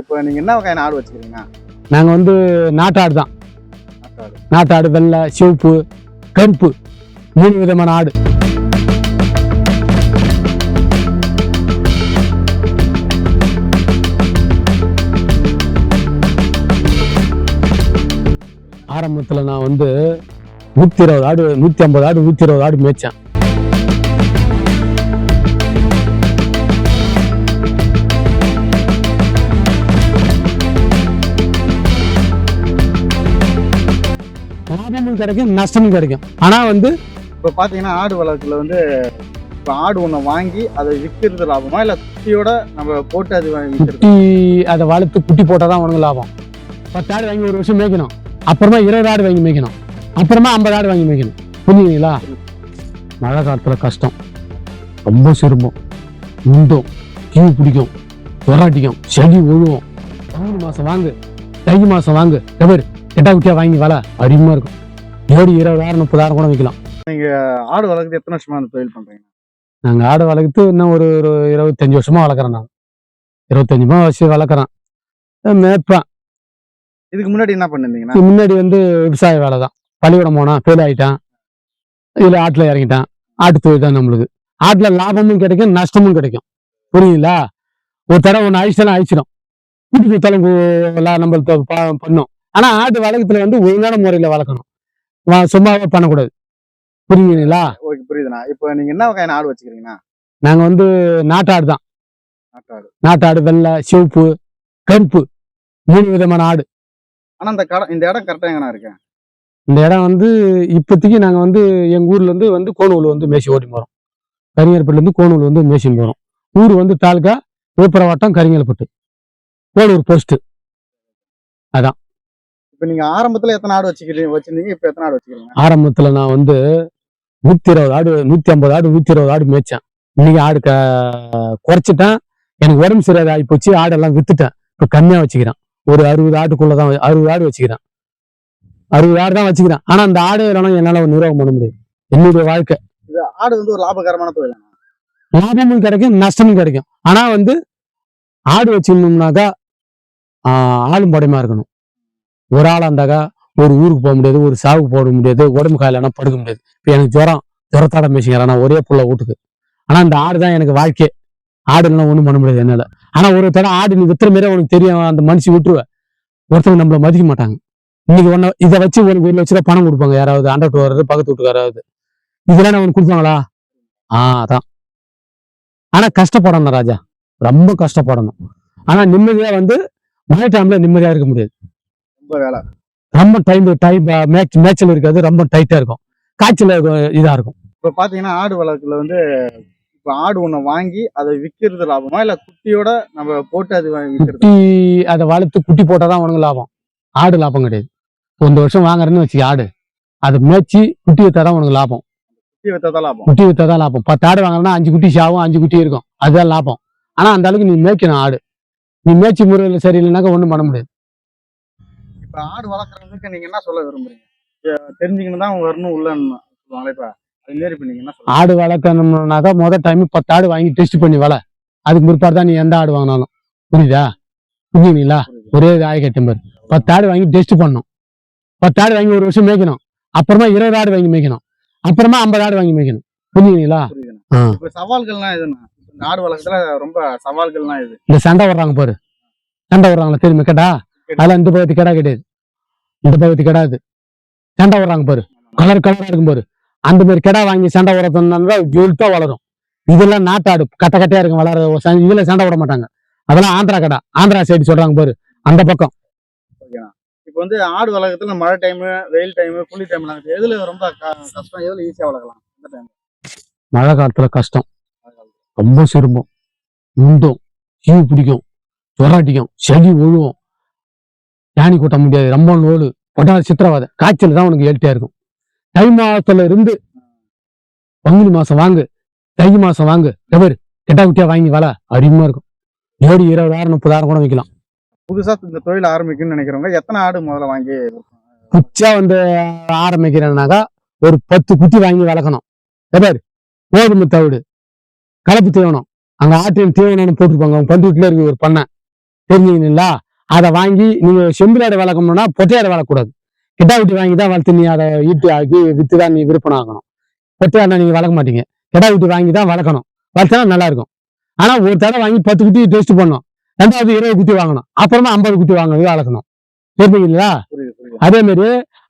இப்போ நீங்க என்ன வகையான ஆடு வச்சுக்கிறீங்க நாங்கள் வந்து நாட்டாடு தான். நாட்டாடு வெள்ளை சிவப்பு கருப்பு மூணு விதமான ஆடு. ஆரம்பத்தில் நான் வந்து நூற்றி இருபது ஆடு நூற்றி ஐம்பது ஆடு நூற்றி இருபது ஆடு மேய்ச்சேன். லாபமும் கிடைக்கும் நஷ்டமும் கிடைக்கும். ஆனால் வந்து இப்போ பாத்தீங்கன்னா ஆடு வளர்ப்புல வந்து இப்போ ஆடு ஒண்ணு வாங்கி அதை விற்கிறது லாபமா? இல்ல குட்டியோட நம்ம போட்டு அது குட்டி அதை வளர்த்து குட்டி போட்டால் தான் உனக்கு லாபம். பத்து ஆடு வாங்கி ஒரு வருஷம் மேய்க்கணும். அப்புறமா இருபது ஆடு வாங்கி மேய்க்கணும். அப்புறமா ஐம்பது ஆடு வாங்கி மேய்க்கணும். புரியுதுங்களா? மழை காலத்தில் கஷ்டம். ரொம்ப சிரமம். உண்டும் கீவு பிடிக்கும் துராட்டிக்கும் செடி ஒழுவும் பங்குனி மாதம் வாங்கு தை மாதம் வாங்கு. எவர் கெட்டா குட்டியாக வாங்கி வள. அருமையாக இருக்கும். ஏடி இருபதாயிரம் முப்பதாயிரம் கூட வைக்கலாம். ஆடு வளர்க்குறது எத்தனை வருஷமா அந்த தொழில் பண்றீங்க? நாங்கள் ஆடு வளர்த்து இன்னும் ஒரு ஒரு இருபத்தஞ்சி வருஷமா வளர்க்குறேன் நான் இருபத்தஞ்சி வருஷம் வளர்க்குறேன். மேய்ப்பேன். இதுக்கு முன்னாடி என்ன பண்ணிருந்தீங்கன்னா? முன்னாடி வந்து விவசாய வேலை தான். பள்ளிக்கூடம் போனான் ஃபெயில் ஆகிட்டான் இதில் ஆட்டில் இறங்கிட்டான். ஆட்டு தொழில் தான் நம்மளுக்கு. ஆட்டில் லாபமும் கிடைக்கும் நஷ்டமும் கிடைக்கும். புரியுங்களா ஒரு தடவை ஒன்று அழிச்சாலும் அழிச்சிடும். கூட்டி குத்தாலும் நம்மளுக்கு பண்ணும். ஆனால் ஆட்டு வளர்க்கத்துல வந்து ஒழுங்கான முறையில் வளர்க்கணும். சும்மாவே பண்ணக்கூடாது. புரியுங்களா ஓகே புரியுதுண்ணா. இப்போ நீங்க என்ன வகையான ஆடு வச்சுக்கிறீங்கன்னா? நாங்கள் வந்து நாட்டாடு தான். நாட்டாடு. நாட்டாடு வெள்ளை சிவப்பு கருப்பு. மூணு விதமான ஆடு. ஆனா இந்த கடை இந்த இடம் கரெக்டா எங்கண்ணா இருக்கு? இந்த இடம் வந்து இப்போதைக்கு நாங்கள் வந்து எங்கள் ஊர்லேருந்து வந்து கோனூல் வந்து மேய்ச்சி ஓட்டி போகிறோம் கரிங்கல்பட்டுலேருந்து கோனூல் வந்து மேய்ச்சின்னு போகிறோம் ஊர் வந்து தாலுக்கா விழுப்புரம் வட்டம் கரிங்கல்பட்டு. கோனூர் போஸ்ட்டு இப்போ நீங்க ஆரம்பத்துல எத்தனை ஆடு வச்சுக்கிறீங்க வச்சிருந்தீங்க இப்போ எத்தனை ஆடு வச்சுக்கிறீங்க? ஆரம்பத்தில் நான் வந்து நூற்றி இருபது ஆடு நூற்றி ஐம்பது ஆடு நூற்றி இருபது ஆடு மேய்ச்சேன். இன்னைக்கு ஆடு க குறைச்சிட்டேன். எனக்கு உடம்பு சரியாக ஆகி போச்சு ஆடெல்லாம் வித்துட்டேன். இப்போ கம்மியாக வச்சுக்கிறேன். ஒரு அறுபது ஆட்டுக்குள்ள தான் அறுபது ஆடு வச்சுக்கிறேன். அறுபது ஆடு தான் வச்சுக்கிறேன். ஆனால் அந்த ஆடு இல்லைன்னா என்னால் நிர்வாகம் பண்ண முடியாது. என்னுடைய வாழ்க்கை. இது ஆடு வந்து ஒரு லாபகரமான தொழில்? லாபமும் கிடைக்கும் நஷ்டமும் கிடைக்கும். ஆனா வந்து ஆடு வச்சிருந்தோம்னாக்கா ஆஹ், ஆளும் படையமா இருக்கணும். ஒரு ஆளா இருந்தாக்கா ஒரு ஊருக்கு போக முடியாது ஒரு சாவுக்கு போட முடியாது உடம்பு காயிலனா படுக்க முடியாது. இப்போ எனக்கு ஜுரம் ஜுரத்தாட மேய்ச்சிக்கிறேன் நான் ஒரே புள்ள வீட்டுக்கு. ஆனா இந்த ஆடு தான் எனக்கு வாழ்க்கை ஆடு எல்லாம் ஒன்றும் பண்ண முடியாது என்னால. ஆனா ஒரு தடவை ஆடு நீ வித்துற மாரி உனக்கு தெரியும் அந்த மனுஷன் விட்டுருவேன் ஒருத்தவங்க நம்மள மதிக்க மாட்டாங்க. இன்னைக்கு ஒன்ன இதை வச்சு உனக்கு ஒரு லட்ச பணம் கொடுப்பாங்க. யாராவது அண்டர்ட்டு வர்றது பக்கத்து வீட்டுக்காராவது இதெல்லாம் உனக்கு கொடுப்பாங்களா? ஆ அதான். ஆனா கஷ்டப்படணும் ராஜா. ரொம்ப கஷ்டப்படணும். ஆனா நிம்மதியா வந்து மழை டைம்ல நிம்மதியா இருக்க முடியாது. ரொம்ப வேலை. ரொம்ப டைம் டைம் மேட்ச் மேட்ச்ல இருக்காது ரொம்ப டைட்டா இருக்கும். காய்ச்சல் இதா இருக்கும். இப்போ பாத்தீங்கன்னா ஆடு வளர்க்குல வந்து இப்போ ஆடு ஒண்ணு வாங்கி அதை விற்கிறது லாபமா? இல்ல குட்டியோட நம்ம போட்டு அது குட்டி அதை வளர்த்து குட்டி போட்டாதான் உனக்கு லாபம். ஆடு லாபம் கிடையாது. இந்த வருஷம் வாங்குறேன்னு வச்சு ஆடு. அதை மேய்ச்சி குட்டி வித்தாதான் உனக்கு லாபம். குட்டி வித்தா லாபம். குட்டி வித்தாதான் லாபம். பத்து ஆடு வாங்கினா அஞ்சு குட்டி சாவும் அஞ்சு குட்டி இருக்கும். அதுதான் லாபம். ஆனா அந்த அளவுக்கு நீ மேய்க்கணும் ஆடு. நீ மேய்ச்சி முறையில் சரியில்லைனாக்கா ஒண்ணும் பண்ண முடியாது. இப்போ ஆடு வளர்க்குறதுக்கு நீங்க என்ன சொல்ல விரும்புறீங்க? இத தெரிஞ்சுக்கணும் தான் வரணும் உள்ளன்னு சொல்லுவாங்களே இப்போ என்ன ஆடு வளர்க்கணும்னாக்கா முதல் டைம் பத்து ஆடு வாங்கி டெஸ்ட் பண்ணி வள. அதுக்கு முற்பாடு தான் நீ எந்த ஆடு வாங்கினாலும். புரியுதா? புரியுங்களா ஒரே ஆய பாரு. பத்து ஆடு வாங்கி டெஸ்ட் பண்ணணும். பத்து ஆடு வாங்கி ஒரு வருஷம் மேய்க்கணும். அப்புறமா இருபது ஆடு வாங்கி மேய்க்கணும். அப்புறமா ஐம்பது ஆடு வாங்கி மேய்க்கணும். புரியுங்களா சவால்கள்லாம் இந்த ஆடு வளர்க்கறதுல ரொம்ப சவால்கள்லாம் எது? இந்த சண்டை வர்றாங்க பாரு. சண்டை வர்றாங்களா தெரியுமா கேட்டா? அதெல்லாம் இந்த பகுதி கடா கிடையாது இந்த பகுதி கிடையாது சண்டை வர்றாங்க பாரு. கலர் கலரா இருக்கும் பாரு. அந்த மாதிரி கிடா வாங்கி சண்டை வளர்த்தோம்னா ஜொல்ட்டா வளரும். இதெல்லாம் நாட்டாடு கட்ட கட்டையா இருக்கும் வளர இதுல சண்டை விட மாட்டாங்க. அதெல்லாம் ஆந்திரா கடா. ஆந்திரா சைடு சொல்றாங்க பாரு. அந்த பக்கம். இப்போ வந்து ஆடு வளர்க்கறதுல மழை டைம் வெயில் டைம் குளி டைம்லாம் இருக்கு. எதுல ரொம்ப கஷ்டம்? எதுல ஈஸியா வளர்க்கலாம்? டைம் மழை காலத்துல கஷ்டம். ரொம்ப சிரமம். உண்டும் கீவு பிடிக்கும். துராட்டிக்கும் செடி ஒழுவும் யானி கூட்ட முடியாது. ரொம்ப நோடு கொட்டாத சித்திரவாதை. காய்ச்சல் தான் உனக்கு ஏழ்ட்டியா இருக்கும். தை மாசத்துல இருந்து பங்குனி மாசம் வாங்கு. தை மாசம் வாங்கு. எவர் கெட்டா குட்டியா வாங்கி வள. அருமையா இருக்கும். ஏடி இருபதாயிரம் முப்பதாயிரம் கூட வைக்கலாம். புதுசா இந்த தொழில் ஆரம்பிக்கணும்னு நினைக்கிறவங்க எத்தனை ஆடு முதல்ல வாங்கி குச்சா வந்து ஆரம்பிக்கிறேன்னாக்கா ஒரு பத்து குட்டி வாங்கி வளர்க்கணும். எவர் கோதுமை தவிடு கலப்பு தீவனம் அங்க ஆட்டின் தீவனம்னு போட்டிருப்பாங்க. அவங்க பந்து வீட்டுல இருக்கு ஒரு பண்ணை. தெரிஞ்சுங்களா அதை வாங்கி நீங்க செம்பிலாடு வளர்க்கணும்னா பொட்டையாடு வளர்க்கக்கூடாது. கிட்டா விட்டு வாங்கி தான் வளர்த்து நீ அதை ஈட்டு ஆக்கி வித்து தான் நீ விற்பனை ஆகணும். பொட்டையாடை நீங்க வளர்க்க மாட்டீங்க. கிடா விட்டு வாங்கி தான் வளர்க்கணும். வளர்த்தா நல்லா இருக்கும். ஆனா ஒரு தடவை வாங்கி பத்து குட்டி டெஸ்ட் பண்ணணும் ரெண்டாவது இருபது குட்டி வாங்கணும். அப்புறமா ஐம்பது குட்டி வாங்கணும். வளர்க்கணும். புரியுது அதே மாதிரி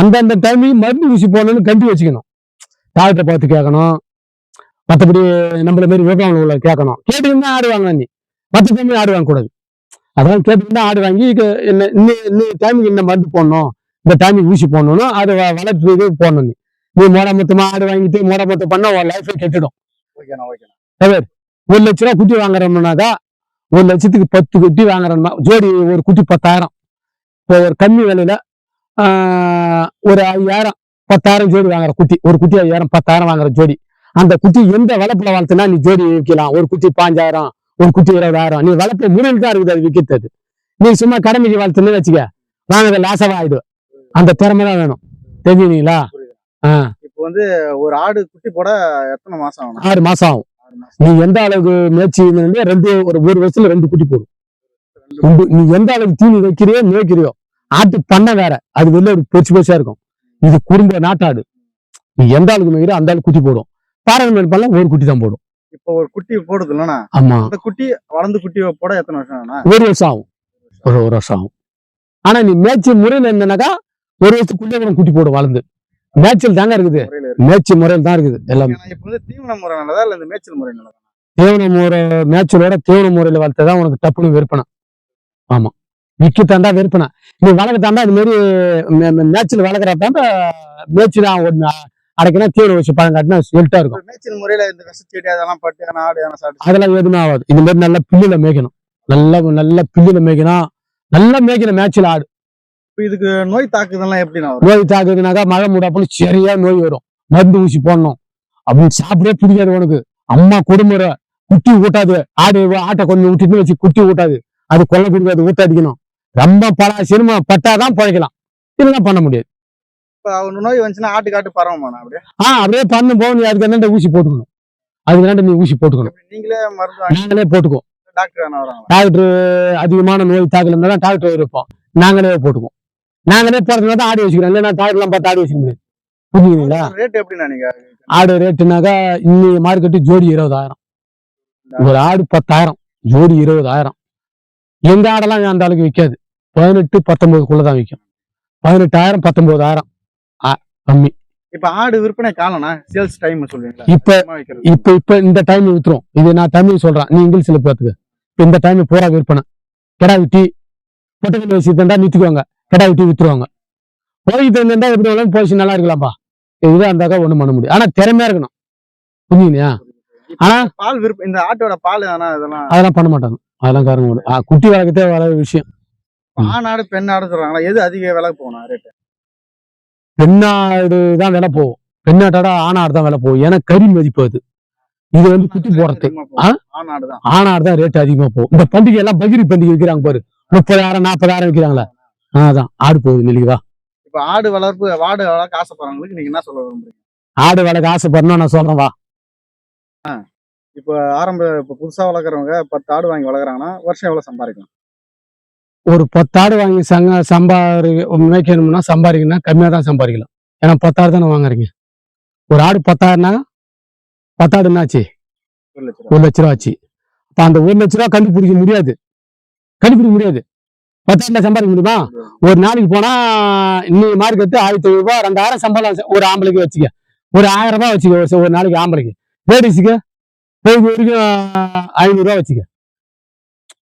அந்தந்த டைமிங் மருந்து ஊசி போடணும்னு கண்டு வச்சுக்கணும். டாக்டரை பார்த்து கேட்கணும். மற்றபடி நம்மள மாதிரி விவசாயம் உள்ள கேட்கணும். கேட்டுக்கிட்டு ஆடு வாங்கணும் நீ. மற்ற டைம் ஆடு வாங்கக்கூடாது. அதெல்லாம் கேட்டுக்கிட்டு ஆடு வாங்கி என்ன இன்னும் டைமுக்கு இந்த மருந்து போடணும்? இந்த டைமுக்கு ஊசி போடணும்னு அது வ- வளர்ப்புக்கு போடணும் நீ. நீ மோட மொத்தமா ஆடு வாங்கிட்டு மோட மொத்தம் பண்ணா உன் லைஃபே கெட்டுடும். ஒரு லட்ச ரூபா குட்டி வாங்குறோம்னாக்கா ஒரு லட்சத்துக்கு பத்து குட்டி வாங்குறோம்னா ஜோடி ஒரு குட்டி பத்தாயிரம். இப்போ ஒரு கம்மி விலையில ஒரு ஐயாயிரம் பத்தாயிரம் ஜோடி வாங்குற குட்டி. ஒரு குட்டி ஐயாயிரம் பத்தாயிரம் வாங்குற ஜோடி. அந்த குட்டி எந்த வளர்ப்புல வளர்த்துனா நீ ஜோடி விற்கலாம் ஒரு குட்டி பாஞ்சாயிரம் ஒரு குட்டி இருபதாயிரம் நீ வளர்ப்பு முறையில் தான் இருக்குது அது விற்கிறது நீ சும்மா கடமைக்கு வளர்த்துன்னு வச்சுக்க. வாங்குறது லாசவா ஆயிடும் அந்த திறமை தான் வேணும். தெரிஞ்சுங்களா இப்போ வந்து ஒரு ஆடு குட்டி போட எத்தனை மாசம் ஆகணும்? ஆறு மாசம் ஆகும். நீ எந்த அளவுக்கு இருந்தீங்க, ரெண்டு ஒரு ஒரு வருஷத்துல ரெண்டு குட்டி போடும். நீ எந்த அளவுக்கு தீனி வைக்கிறியோ மேய்க்கிறியோ ஆட்டு பண்ணை வேற. அது வெளில ஒரு பெருசு பெருசா இருக்கும். இது குடும்ப நாட்டாடு. நீ எந்த அளவுக்கு மேய்க்கிறியோ அந்த அளவுக்கு குட்டி போடும். பாரம்பரிய பண்ணலாம் ஒரு குட்டி தான் போடும். இப்போ ஒரு குட்டி போடுது இல்லைண்ணா? ஆமா. அந்த குட்டி வளர்ந்து குட்டி போட எத்தனை வருஷம் ஒரு வருஷம் ஆகும். ஒரு ஒரு வருஷம் ஆகும். ஆனா நீ மேய்ச்சி முறையில் இருந்தனாக்கா ஒரு வருஷத்துக்குள்ளே கூட குட்டி போடும் வளர்ந்து. மேய்ச்சல் தாங்க இருக்குது. முறையில இருக்கு மேய்ச்சி முறையில் தான் இருக்குது எல்லாமே. இப்போ வந்து தீவன முறை நல்லதா இல்ல இந்த மேய்ச்சல் முறை நல்லதா? தீவன முறை மேய்ச்சலோட தீவன முறையில வளர்த்ததான் உனக்கு டப்புனு விற்பனை. ஆமா. விற்க தாண்டா விற்பனை. நீ வளர்க்க தாண்டா இது மாதிரி மேய்ச்சல் வளர்க்குறா தாண்டா மேய்ச்சல் அடைக்கினா தீவனம் வச்சு பழம் காட்டினா ஹெல்ட்டா இருக்கும். மேய்ச்சல் முறையில இந்த செடி அதெல்லாம் பட்டு ஆடு அதெல்லாம் எதுவுமே ஆகாது. இந்த மாதிரி நல்லா பில்லுல மேய்க்கணும். நல்லா நல்லா பில்லுல மேய்க்கணும் நல்லா மேய்க்கணும் மேய்ச்சல் ஆடு. இதுக்கு நோய் தாக்குதல்லாம் வரும்? நோய் தாக்குதுனாக்கா மழை மூடாப்புன்னு சரியா நோய் வரும். மருந்து ஊசி போடணும். அப்படின்னு சாப்பிடவே பிடிக்காது உனக்கு. அம்மா கொடுமுறை குட்டி ஊட்டாது. ஆடு ஆட்டை கொஞ்சம் விட்டுட்டு வச்சு குட்டி ஊட்டாது. அது கொல்ல கொடுக்காது ஊட்டாதிக்கணும் ரொம்ப பல சினிமா பட்டாதான் பிழைக்கலாம். இதெல்லாம் பண்ண முடியாது. இப்போ அவங்க நோய் வந்துச்சுன்னா ஆட்டு காட்டு பரவமாண்ணா அப்படியே? ஆ அப்படியே பண்ணு போக நீ அதுக்கு என்னண்ட ஊசி போட்டுக்கணும். அதுக்கு என்னண்ட நீ ஊசி போட்டுக்கணும். நீங்களே மருந்து நாங்களே போட்டுக்குவோம். டாக்டர் அதிகமான நோய் தாக்கல் இருந்தா தான் டாக்டர் இருப்போம் நாங்களே போட்டுக்குவோம். நாங்களே போறதுனால தான் ஆடு வச்சுக்கிறோம் இல்லைன்னா டாக்டர்லாம் பார்த்து ஆடு வச்சுக்க முடியாது. ரேட் நீங்க? ஆடு ரேட்டுனாக்கா இன்னைக்கு மார்க்கெட்டு ஜோடி இருபதாயிரம். ஒரு ஆடு பத்தாயிரம் ஜோடி இருபதாயிரம். எங்க ஆடெல்லாம் அந்த அளவுக்கு விற்காது பதினெட்டு பத்தொன்பதுக்குள்ள தான் விற்கும் பதினெட்டாயிரம் பத்தொன்பதாயிரம். கம்மி. இப்ப ஆடு விற்பனை காலம்னா சேல்ஸ் டைம் சொல்லுவீங்களா இப்ப இப்ப இப்ப இந்த டைம் வித்துரும் இது நான் தமிழ் சொல்றேன். நீ இங்கிலீஷ்ல பார்த்துக்க இந்த டைம் பூரா விற்பனை. கிடா விட்டி பொட்டக்கல் வச்சு தந்தா நிறுத்திக்குவாங்க. கிடா விட்டி வித்துருவாங்க. போயிட்டு இருந்தா எப்படி வேணாலும் போயிடுச்சு நல்லா இருக்கலாம்ப்பா. இதுதான் இருந்தாக்கா ஒண்ணும் பண்ண முடியும் ஆனா திறமையா இருக்கணும். இப்ப ஆனா பால் விற்ப இந்த ஆட்டோட பால் ஆனா இதெல்லாம் அதெல்லாம் பண்ண மாட்டாங்க. அதெல்லாம் காரணம் குட்டி வளர்க்கத்தே வளர விஷயம். ஆண் ஆடு பெண் ஆடு சொல்றாங்களா? எது அதிக விலை போகணும் ரேட் பெண்ணாடு தான் விலை போகும். பெண்ணாட்டோட ஆணாடு தான் விலை போகும். ஏன்னா கறி மதிப்பு அது. இது வந்து குட்டி போடுறது. ஆணாடு தான் ரேட் அதிகமா போகும். இந்த பண்டிகை எல்லாம் பகிரி பண்டிகை விற்கிறாங்க பாரு. முப்பதாயிரம் நாற்பதாயிரம் விற்கிறாங்களே. அதான் ஆடு போகுது இல்லைங்களா இப்ப ஆடு வளர்ப்பு ஆடு வளர்க்க ஆசைப்படுறவங்களுக்கு நீங்க என்ன சொல்ல விரும்புறீங்க? ஆடு வளர்க்க ஆசைப்படணும் நான் சொல்றேன் வா. இப்ப ஆரம்ப இப்ப புதுசா வளர்க்குறவங்க பத்து ஆடு வாங்கி வளர்க்குறாங்கன்னா வருஷம் எவ்வளவு சம்பாதிக்கலாம்? ஒரு பத்து ஆடு வாங்கி சங்க சம்பாரி மேய்க்கணும்னா சம்பாதிக்கணும்னா கம்மியாக தான் சம்பாதிக்கலாம். ஏன்னா பத்தாயிரம் தானே வாங்குறீங்க. ஒரு ஆடு பத்தாயிரம்னா பத்தாடு என்னாச்சு? ஒரு லட்ச ரூபா. ஆச்சு. அப்ப அந்த ஒரு லட்ச ரூபா கண்டுபிடிக்க முடியாது. கண்டுபிடிக்க முடியாது. பத்தாயிரம் சம்பாதிக்க முடியுமா? ஒரு நாளைக்கு போனா இன்னைக்கு மார்க்கெட்டு ஆயிரத்தி ஐநூறு ரூபாய் ரெண்டாயிரம் சம்பளம் ஒரு ஆம்பளைக்கு வச்சுக்க. ஒரு ஆயிரம் ரூபாய் வச்சுக்க ஒரு- நாளைக்கு ஆம்பளைக்கு. லேடிஸுக்கு பொழுது வரைக்கும் ஐநூறு ரூபாய் வச்சுக்க.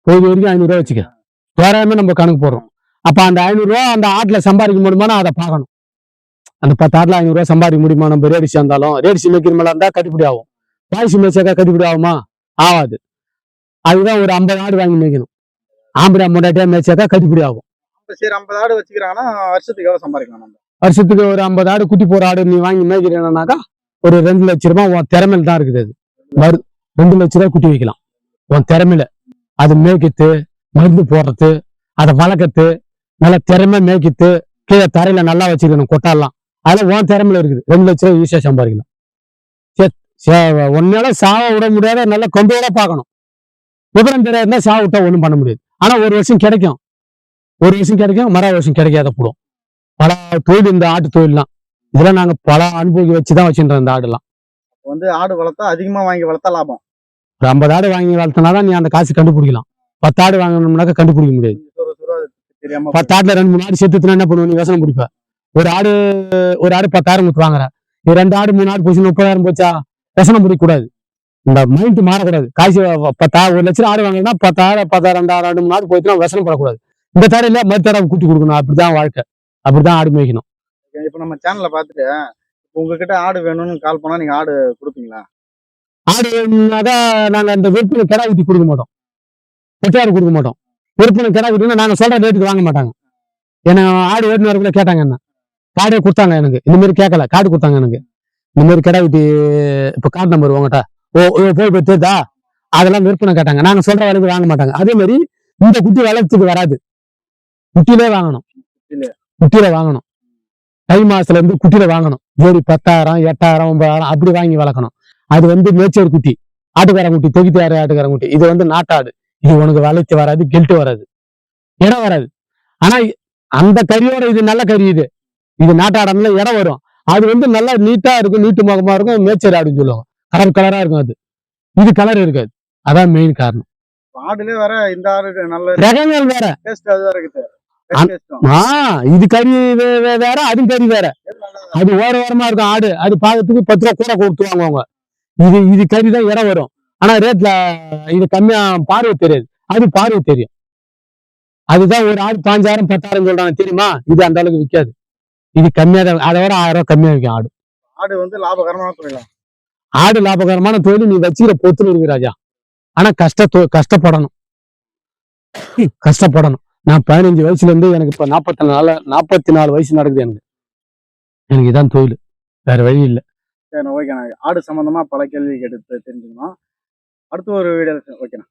பொழுது வரைக்கும் ஐநூறு ரூபாய் வச்சுக்க. தோராயமே நம்ம கணக்கு போடுறோம்? அப்ப அந்த ஐநூறு ரூபாய் அந்த ஆட்டுல சம்பாதிக்க முடியுமானா அதை பார்க்கணும். அந்த பத்து ஆட்டுல ஐநூறு ரூபாய் சம்பாதிக்க முடியுமா? நம்ம ரேடிசி இருந்தாலும் ரேடிசி மேய்க்கிற மேல இருந்தா கட்டுப்படி ஆகும். பாய்ச்சி மேய்ச்சாக்கா கட்டுப்படி ஆகுமா? ஆகாது. அதுதான் ஒரு ஐம்பது ஆடு வாங்கி மேய்க்கணும். ஆம்பளை முன்னாடியே மேய்ச்சாக்கா கட்டுப்படி ஆகும். சரி ஐம்பது ஆடு வச்சுக்கிறாங்கன்னா வருஷத்துக்கு எவ்வளவு சம்பாதிக்கலாம் நம்ம? வருஷத்துக்கு ஒரு ஐம்பது ஆடு குட்டி போற ஆடு நீ வாங்கி மேய்க்கிறேன்னாக்கா ஒரு ரெண்டு லட்ச ரூபாய் உன் திறமையில தான் இருக்குது அது. ரெண்டு லட்ச ரூபாய் குட்டி வைக்கலாம். உன் திறமையில. அது மேய்க்கிறது மருந்து போடுறது அதை வளர்க்கறது நல்லா திறமை மேய்க்கிறது கீழே தரையில நல்லா வச்சுக்கணும் கொட்டாலாம். அதெல்லாம் உன் திறமையில இருக்குது. ரெண்டு லட்ச ரூபாய் ஈஸியா சம்பாதிக்கலாம். உன்னால சாவ விட முடியாத நல்லா வர பார்க்கணும். விவரம் தெரியாதுன்னா சாவ விட்டா ஒண்ணும் பண்ண முடியாது. ஆனா ஒரு வருஷம் கிடைக்கும். ஒரு வருஷம் கிடைக்கும் மறு வருஷம் கிடைக்காத போடும். பல தொழில் இந்த ஆட்டு தொழில்லாம். இதெல்லாம் நாங்க பல அனுபவி வச்சுதான் வச்சுருந்தோம் இந்த ஆடுலாம். வந்து ஆடு வளர்த்தா அதிகமா வாங்கி வளர்த்தா லாபம். ஒரு ஐம்பது ஆடு வாங்கி வளர்த்தனாதான் நீ அந்த காசு கண்டுபிடிக்கலாம். பத்து ஆடு வாங்கணும்னாக்கா கண்டுபிடிக்க முடியாது. பத்து ஆடுல ரெண்டு மூணு ஆடு செத்துனா என்ன பண்ணுவோம் நீ விவசாயம் பிடிப்ப ஒரு ஆடு ஒரு ஆடு பத்தாயிரம் கொடுத்து வாங்குற. இது ரெண்டு ஆடு மூணு ஆடு போச்சு முப்பதாயிரம் போச்சா? விவசாயம் பிடிக்க கூடாது இந்த மைண்ட் மாறக்கூடாது. காசு பத்தாயிரம் ஒரு லட்சம் ஆடு வாங்கினா பத்தாயிரம் பத்தாயிரம் ரெண்டாயிரம் ரெண்டு மூணு ஆடு போச்சுன்னா விவசாயம் படக்கூடாது. இந்த தடவை இல்ல மறு தடவை கூட்டி கொடுக்கணும். அப்படிதான் வாழ்க்கை. அப்படிதான் ஆடு மேய்க்கணும். இப்ப நம்ம சேனல்ல பாத்துட்டு இப்ப உங்ககிட்ட ஆடு வேணும்னு கால் பண்ணா நீங்க ஆடு கொடுப்பீங்களா? ஆடு வேணும்னாக்கா நாங்க அந்த விற்பனை கிடா ஊத்தி கொடுக்க மாட்டோம். பொட்டையாடு கொடுக்க மாட்டோம். விற்பனை கிடா ஊத்தினா நாங்க சொல்ற ரேட்டுக்கு வாங்க மாட்டாங்க. ஏன்னா ஆடு வேணும் வரக்குள்ள கேட்டாங்க என்ன? காடே கொடுத்தாங்க எனக்கு. இந்த மாதிரி கேட்கல காடு கொடுத்தாங்க எனக்கு. இந்த மாதிரி கிடா ஊத்தி இப்ப கார்டு நம்பர் உங்ககிட்ட. ஓ போய் போய் தெரியுதா அதெல்லாம் விற்பனை கேட்டாங்க. நாங்க சொல்ற விலைக்கு வாங்க மாட்டாங்க. அதே மாதிரி இந்த குட்டி வளர்த்துக்கு வராது. குட்டியிலே வாங்கணும். குட்டியிலே. வாங்கணும். தை மாசத்துல இருந்து குட்டியில வாங்கணும். ஜோடி பத்தாயிரம் எட்டாயிரம் ஒன்பதாயிரம் அப்படி வாங்கி வளர்க்கணும். அது வந்து மேச்சேர் குட்டி. ஆட்டுக்காரன் குட்டி தொகுத்தியாரு ஆட்டுக்காரன் குட்டி. இது வந்து நாட்டாடு. இது உனக்கு வளைத்து வராது கெல்ட்டு வராது. இடம் வராது. ஆனா அந்த கறியோட இது நல்ல கறி இது. இது நாட்டாடம்ல இடம் வரும். அது வந்து நல்லா நீட்டா இருக்கும் நீட்டு முகமா இருக்கும் மேச்சேர் ஆடுன்னு சொல்லுவாங்க. கலர் கலரா இருக்கும் அது. இது கலர் இருக்காது. அதான் மெயின் காரணம். ஆடுலயே வேற இந்த ஆடு நல்ல ரகங்கள் வேற. டேஸ்ட் அதுதான் இருக்குது அந்- டேஸ்டும் ஆ இது கறி வேற அது கறி வேற. அது ஓர ஓரமா இருக்கும் ஆடு. அது பார்க்கறதுக்கு பத்து ரூபா கூட கொடுத்து வாங்குவாங்க. இது இது கறி தான் இடம் வரும். ஆனா ரேட்ல இது கம்மியா பார்வை தெரியாது. அது பார்வை தெரியும். அதுதான் ஒரு ஆடு பாஞ்சாயிரம் பத்தாயிரம் சொல்றாங்க தெரியுமா? இது அந்த அளவுக்கு விற்காது இது கம்மியா தான் அதை விட ஆயிரம் ரூபாய் கம்மியா விற்கும் ஆடு. ஆடு வந்து லாபகரமான தொழிலா? ஆடு லாபகரமான தொழில் நீ வச்சுக்கிற பொத்துல இருக்கு ராஜா. ஆனா கஷ்ட கஷ்டப்படணும். கஷ்டப்படணும். நான் பதினஞ்சு வயசுல இருந்து எனக்கு இப்ப நாற்பத்தி நாலு நாற்பத்தி நாலு வயசு நடக்குது எனக்கு. எனக்கு இதான் தொழில். வேற வழி இல்லை. ஆடு சம்பந்தமா பல கேள்வி கேட்டு தெரிஞ்சுக்கணும். அடுத்து ஒரு வீடியோ ஓகேண்ணா.